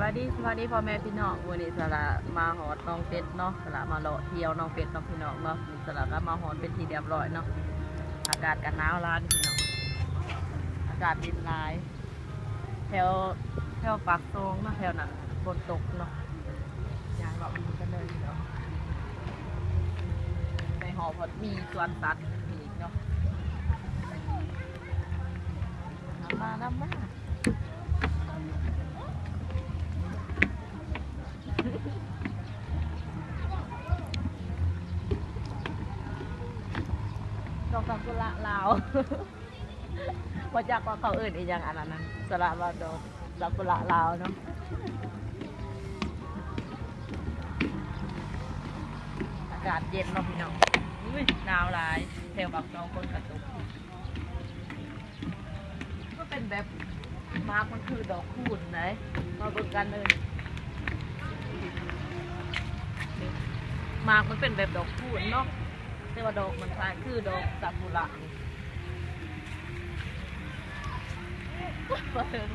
วัสดีสวัสดีพ่อแม่พี่น้องวันนี้สละมาหอดน้องเป็ดเนาะสละมาเลาะเที่ยวน้องเป็ดน้องพี่น้องเนาะสละก็มาหอดเป็นทีเรียบร้อยเนาะอากาศกันหนาวร้านพี่น้องอากาศดินลาย แถวแถวปากซองเนาะแถวนั้นฝนตกเนาะยางเราดีกันเลยพี่น้องในหอพอดมีสวนสัตว์อีกเนาะน้ำมาน้ำมา ซากุระลาวว่าจากว่าเขาอื่นอีกอย่างอันนั้นนะสระว่าดอกซากุระลาวเนาะอากาศเย็นเนาะพี่น้องอุ้ยหนาวหลายแถวบักจองคนกระตุกก็เป็นแบบมาร์กมันคือดอกคูณไหนมาเบิ่งกันเลยมาร์กมันเป็นแบบดอกคูณเนาะ แต่ว่าดอกมันคล้ายคือดอกซากุระนี่พอถึง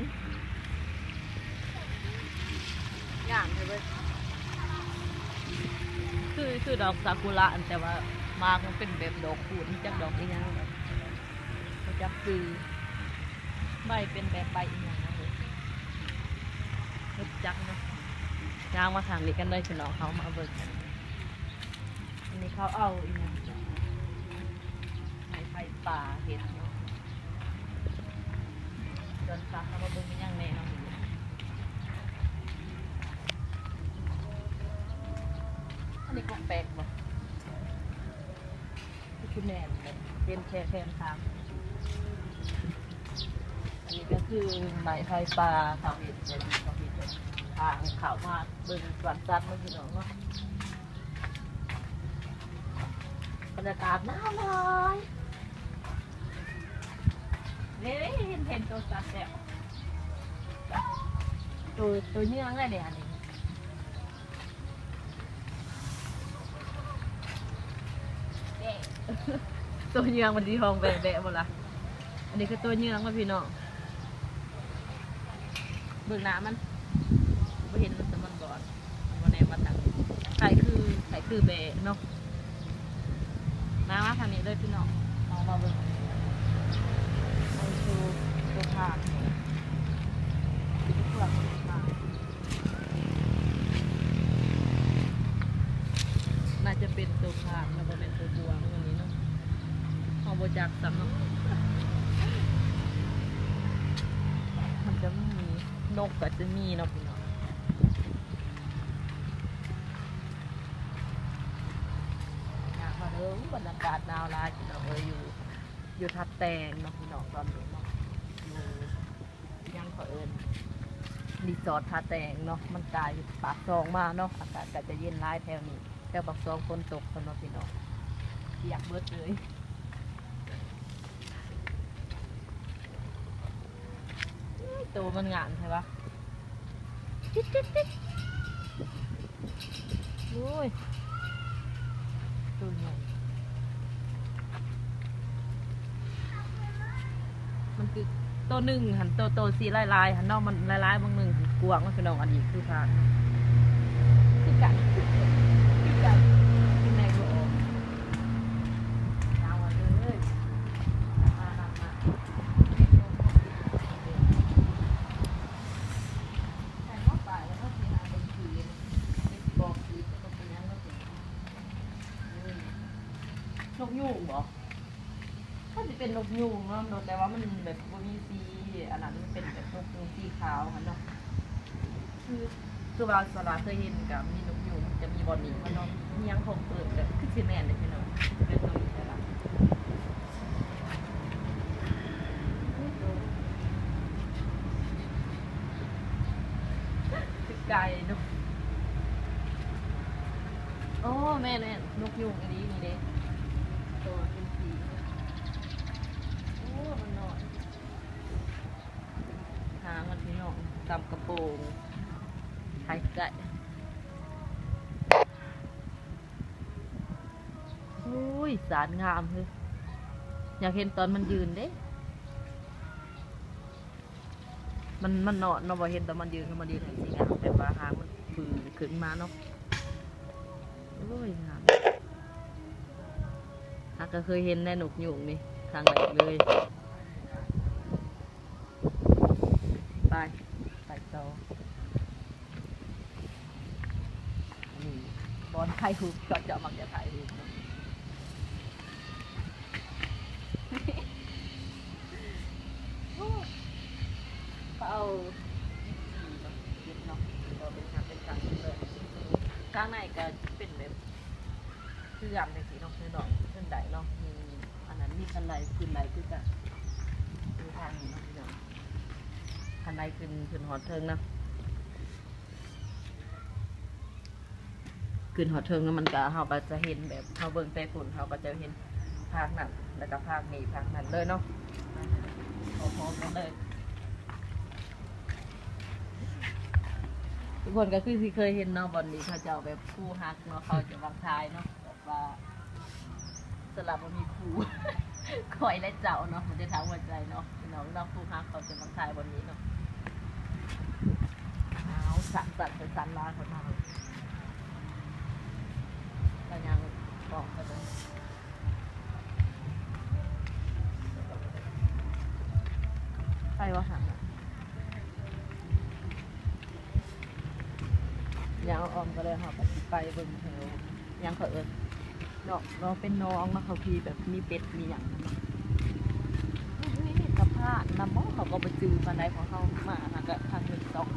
อย่างเลยเว้ยคือคือดอกซากุระแต่ว่ามากมันเป็นแบบดอกคูณจากดอกอีหยังแบบจับคือใบเป็นแบบใบอีหยังนะเลยนึกจักเนาะย่างมาทางนี้กันเลยพี่น้องเขามาเบิกกันอันนี้เขาเอาอีหยัง ป่าเห็ดเนาะเดินฟ้าเขามาเบิ่งเป็นหยังแน่เนาะอันนี้ก็แปลกบ่คือแม่นเลยเป็นแค่แค่ทางอันนี้ก็คือไม้ไฟป่าเขาเห็ดเป็นเขาเห็ดทางเขามาเบิ่งสวนสัตว์เมื่อกี้เนาะเนาะบรรยากาศหนาว เลยนี่เห็นเห็นตัวสัตว์แล้วตัวตัวเนื้อไรเนี่ยอันนี้ตัวเนื้อมันดีทองแบะแบะหมดละอันนี้คือตัวเนื้อมาพี่น้องเบิ่งหน้ามันไม่เห็นมันสมันก่อนมันแนมมาทางนี้ไข่คือไข่คือแบะเนาะมามาทางนี้เลยพี่น้องลองมาเบิ่งเอาชู ตัวผักตัวผักน่าจะเป็นตัวผักนะบ่เป็นตัวบัวงวันนี้เนาะเอาบจากซ้ำเนาะมันจะไม่มีนกก็จะมีเนาะพี่น้องอยากมาเด้อบรรยากาศหนาวร้ายพี่น้องเอ้ยอยู่ อยู่ทัดแตงเนาะพี่น้องตอนนี้ ยังเผอิญรีสอร์ททัดแตงเนาะมันกลายปากซองมาเนาะอากาศก็จะเย็นร้ายแถวนี้แถวปากซองฝนตกคนเนาะพี่น้องอยากเบิดเลยตัวมันงานใช่ปะจิ๊ดจิ๊ดจิ๊ดโอ้ยตัวใหญ่ มันคือ ตัวหนึ่งหันตัวโตสีลายลายๆหันนอกมันลายลายๆบางหนึ่งหันกวางมันคือน้องอันนี้คือพานคือกันคือกันคือแม่ก็ออกเอามาเลยมามามาใส่หม้อปลาแล้วก็สีน้ำเป็นสีเป็นบอกสีก็เป็นยังก็เป็นนกยูงเหรอถ้าจะเป็นนกยูงเนาะนกแต่ว่ามันแบบว่ามีสีอันนั้นมันเป็นแบบนกยูงสีขาวค่ะเนาะ คือคือว่าสลาเคยเห็นกับมีนกยูงจะมีบอลนี่มันเนาะมียังคงเปิดแบบคือซีแมนเลยพี่น้องเป็นตัวนี้ใช่ปะคือไก่เนาะโอ้แม่แม่นกยูงอันนี้นี่เด้ สารงามเลยอยากเห็นตอนมันยืนเด้ มันมันเนาะเนาะบ่เห็นแต่มันยืนคือมันยืนเห็นสีงามแต่ว่าหางมันปืนขึ้นมาเนาะโอ้ยงามฮักก็เคยเห็นในหนกยุงนี่ครั้งแรกเลย ไป ไปต่อนี่บอลไข่หูก็จะมักจะถ่ายรูปเนาะ เขาเอาเก็บเนาะก็เป็นทางเป็นทางเลย ข้างในก็เป็นแบบคือยำในสีน้องคือดอกขึ้นไดเนาะมีอันนั้นมีคันไดขึ้นไดคือกันคือทางนี้เนาะพี่น้องคันไดขึ้นขึ้นหอดเทิงนะขึ้นหอดเทิงแล้วมันก็เขาก็จะเห็นแบบเขาเบิ่งแต่ฝุ่นเขาก็จะเห็นภาคนั้นแล้วก็ภาคนี้ภาคนั้นเลยเนาะพร้อมๆกันเลย ทุก คนก็คือที่เคยเห็นเนาะบอลนี้เขาจะเอาแบบคู่ฮักเนาะเขาจะวางทายเนาะแบบว่าสลับว่ามีคู่คอยและเจ้าเนาะมันจะทำหัวใจเนาะน้องเนาะคู่ฮักเขาจะวางทายบนนี้เนาะเอาสันสันเป็นสันลาเขาทำก็ยังบอกกันเลย ออมก็เลยหอบไปเบิ่งเธอยังเขาเอิญเนาะเราเป็นน้องมาเขาพีแบบมีเป็ดมีอย่างนั้นเนาะนี่สภาพน้ำมอเขาก็ไปจือมาในของเขามาหากทางหนึ่งสอง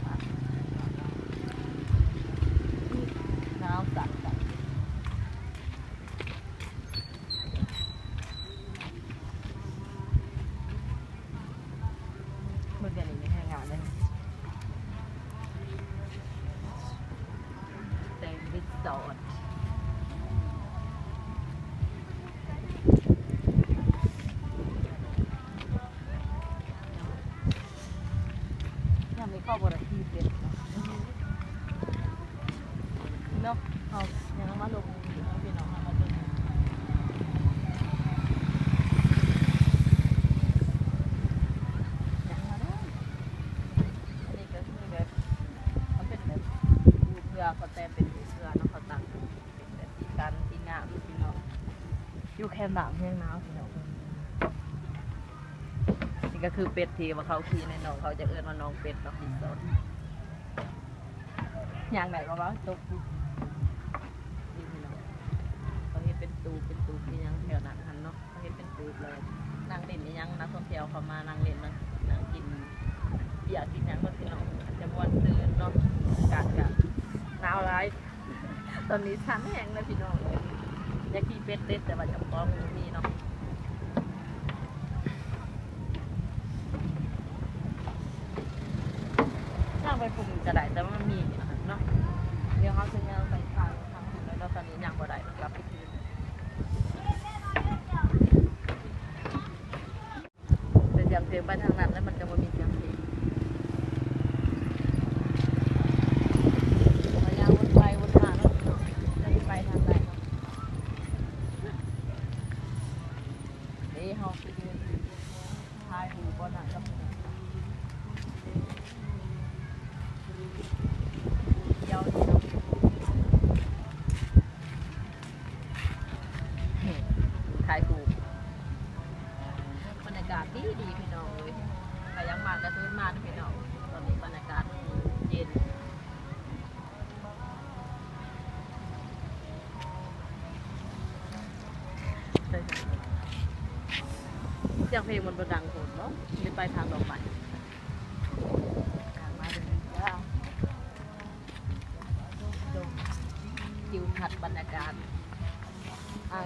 ยังไม่เขาบริทีเป็นเนาะเอายังมาลงเอาพี่น้องมาลงยังมาได้อันนี้ก็คือแบบเป็นแบบดูเพื่อเขาแต่เป็นดูเพื่อเนาะเขาตั้งเป็นแบบสีกันสีงามพี่น้องอยู่แค่หนามเพียงหนาวพี่น้อง นี่ก็คือเป็ดที่ว่าเขาขี่ในหนองเขาจะเอื้อนว่าน้องเป็ดเนาะพี่สดอย่างไหนวะวะตกนี่พี่น้องเขาเห็นเป็นตูเป็นตูที่ยังแถวนั้นหันเนาะเขาเห็นเป็นตูเลยนั่งเล่นยังนักท่องเที่ยวเขามานั่งเล่นนั่งนั่งกินเบียร์กินยังก็พี่น้องจะมวนซื้อเนาะอากาศกับหนาวร้ายตอนนี้ช้างแห้งเลยพี่น้องอยากขี่เป็ดเด็ดแต่ว่าจะป้องมีเนาะย่าง ไปปรุงจะได้แต่ว่ามันมีอาหารเนาะเดี๋ยวเขาจะยังไปทางทางแล้วตอนนี้ยังบ่ได้กลับไปคืนแต่เสียงเพลงไปทางาศดีดีพี่น้องเลยใครยังมาก็ซื้อมาด้วยพี่น้องตอนนี้บรรยากาศเย็นเสียงเพลงมันบดังโหดเนาะไม่ไปทางดอกไม้ทางมาเป็นว้าวดูทิวทัศน์บรรยากาศอ่า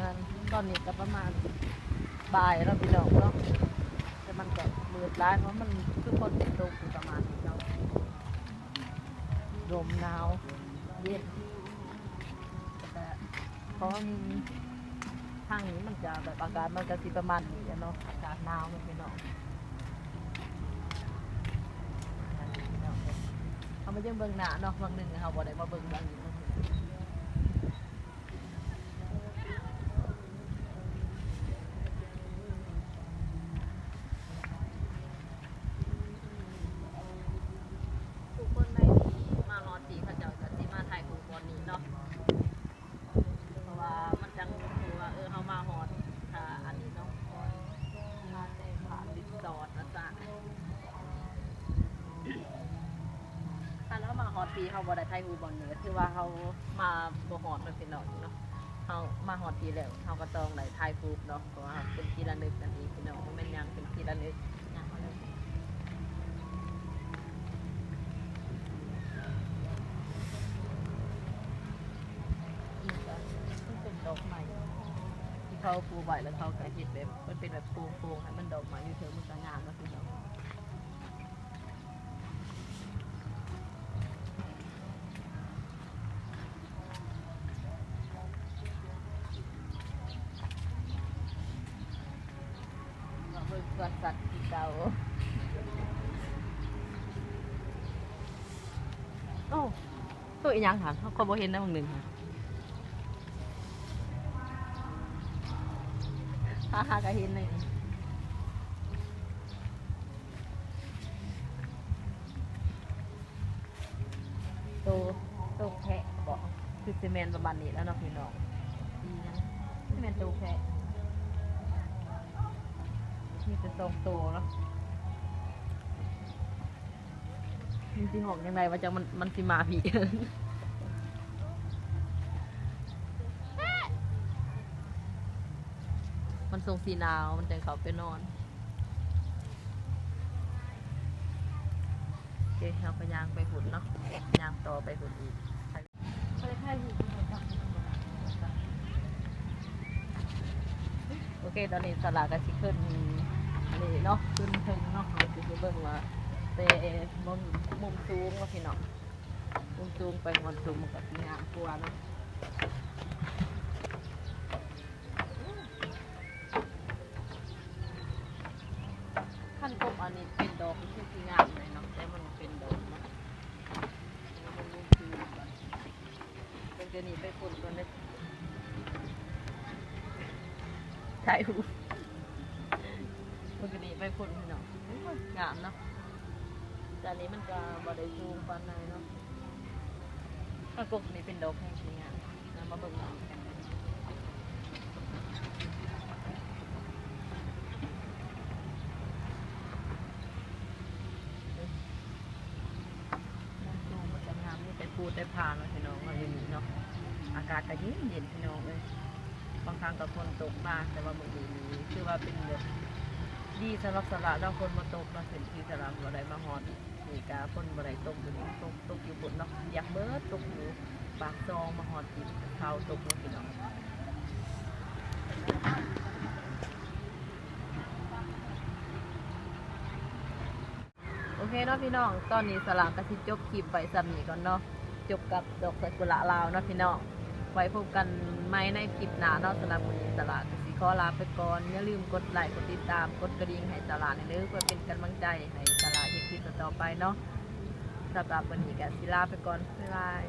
ตอนนี้ก็ประมาณบ่ายแล้วพี่น้องเนาะ มันก็มืดร้ายเพราะมันคือคนเป็นลมอยู่ประมาณนี้เนาะลมหนาวเย็นแต่เพราะมันทางนี้มันจะแบบอากาศมันจะสิประมาณนี้เนาะอากาศหนาวมันพี่น้องเอามาเยี่ยมเบิ่งหน้าเนาะบางหนึ่งเขาบ่ได้มาเบิ่งบางนี้เนา อดปีเฮาบ่ได้ถ่ายรูปบ่เหนือคือว่าเฮามาบ่ฮอดมันพี่น้องเนาะเฮามาฮอดปีแล้วเฮาก็ต้องได้ถ่ายรูปเนาะเพราะว่าเป็นที่ระลึกกันเอีกพี่น้องบ่แม่นหยังเป็นที่ระลึกหยังเอกอะมันเป็นดอกไม้ที่เขาปลูกไว้แล้วเขาก็เฮ็ดแบบมันเป็นแบบโปร่งๆให้มันดอกไม้อยู่เถิงมันก็งามนาะพี่น้อง ตัวอีหยังค่ะเขาก็บ่เห็นนะบางหนึ่งค่ะฮ่าฮ่าก็เห็นเลยโตโตแพะบอกคือซีเมนต์ประมาณนี้แล้วเนาะพี่น้องดีนะซีเมนต์โตแพะมีแต่ทรงโตเนาะ มีสีหอกยังไงว่าจะมันมันสิมาผีมันทรงสีหนาวมันจะเขาไปนอนโอเคเราไปยางไปหุ่นเนาะยางต่อไปหุ่นอีกโอเค ตอนนี้สลากก็สิขึ้นนี่เนาะขึ้นถึงเนาะเราจะเบิ่งว่า เตะมุมมุมสูงว่าพี่เนาะมุมสูงไปงอนสูงมันก็สิงามกว่าเนาะขั้นกบอันนี้เป็นดอกที่สิงามเลยเนาะแต่มันเป็นดอกเนาะมันมุมสูงเป็นเดี๋ยวนี้ไปฝุ่นก่อนเลยใช่หูปกติไปพุ่นพี่น้องงามเนาะ แต่อันนี้มันก็บไดซูมปานใดเนาะถ้ากบนี่เป็นดอกแห่งสวยงามนะมาเบิ่งกันน้ำซูมมันจะงานี่ไปพูดได้พาเนาะพี่น้องเราอยู่นี่เนาะอากาศก็เย็นเย็นพี่น้องเลยบางครั้งก็ฝนตกมาแต่ว่าเมื่อนี้คือว่าเป็นแบบดีสำหรับสละเราคนมาตกเราเป็นที่สละบ่ได้มาฮอด นี่กาคนบ่ได้ตกอยู่นี่ตกตกอยู่บนเนาะอยากเบิดตกอยู่ปากซองมาฮอดติดเขาตกเนาะพี่น้องโอเคเนาะพี่น้อง ตอนนี้สลากก็สิจบคลิปไปซ้ำนี้ก่อนเนาะจบกับดอกซากุระลาวเนาะพี่น้องไว้พบกันไหมในคลิปหน้าเนาะสำหรับวันนี้ตลาดสิขอลาไปก่อนอย่าลืมกดไลค์กดติดตามกดกระดิ่งให้ตลาดในเด้อเพื่อเป็นกำลังใจให้ คลิปต่อๆไปเนาะสำหรับวันนี้ก็สิลาไปก่อนบ๊ายบาย